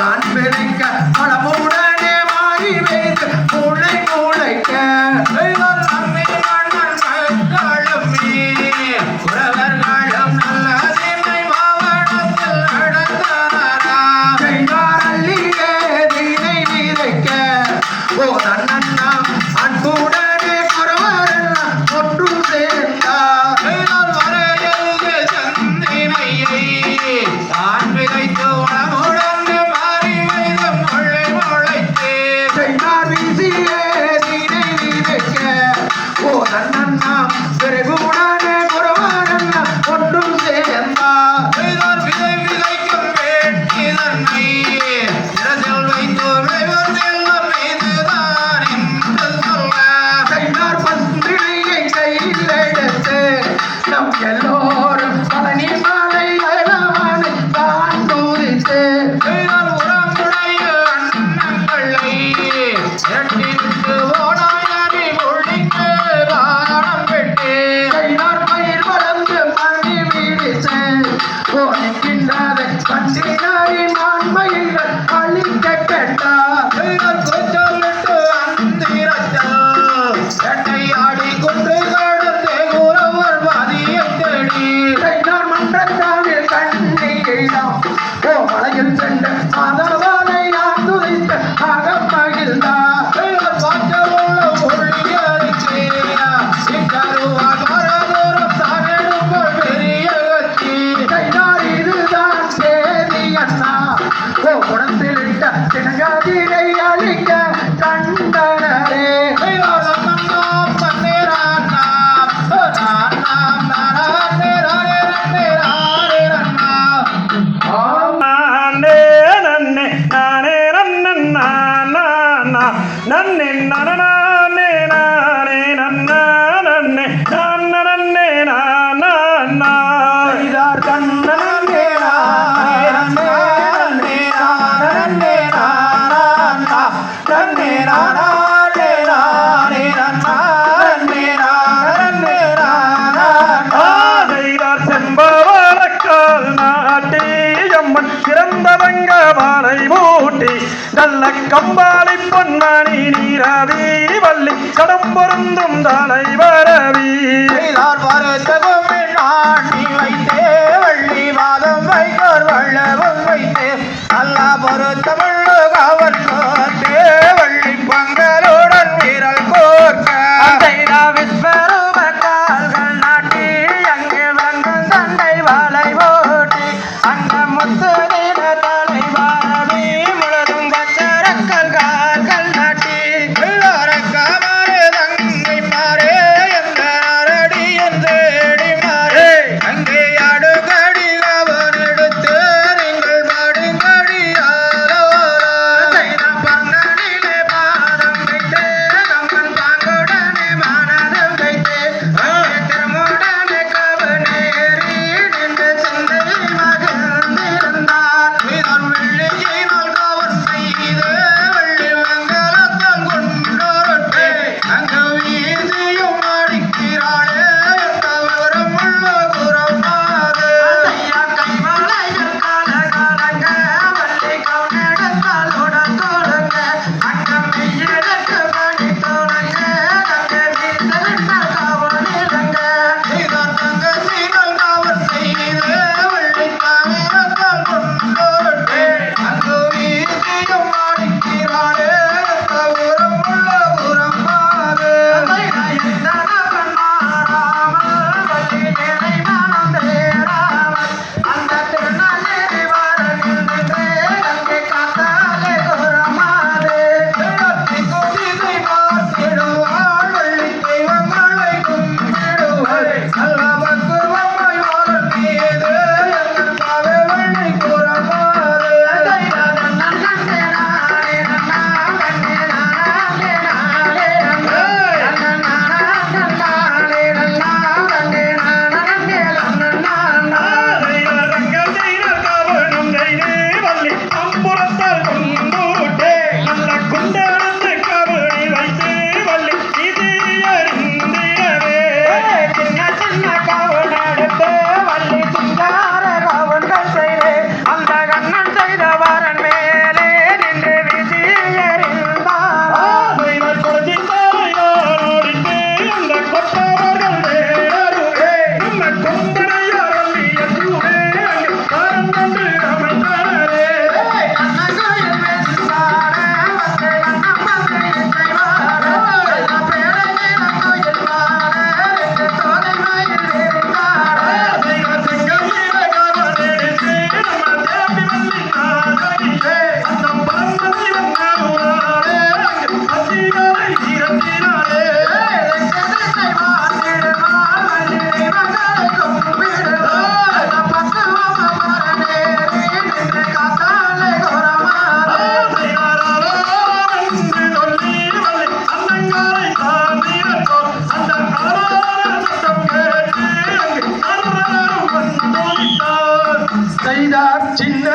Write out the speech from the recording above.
தான் பெருக்க பழமுடனே மாறி வைத்து மூளை மூளைக்க. உறவ ఓ నన్న పెరుగుడానే గురవారన్న ఒడ్డు చేయ நல்ல கம்பாளி பொன்மணி நீரவி வள்ளி சடம் பொருந்தும் தலை வரவி. வைத்தே வள்ளி வாதம் வைத்தோர் வள்ளவும் வைத்தே. அல்லா பொருத்தமுள்ள காவல் செய்தார் சின்ன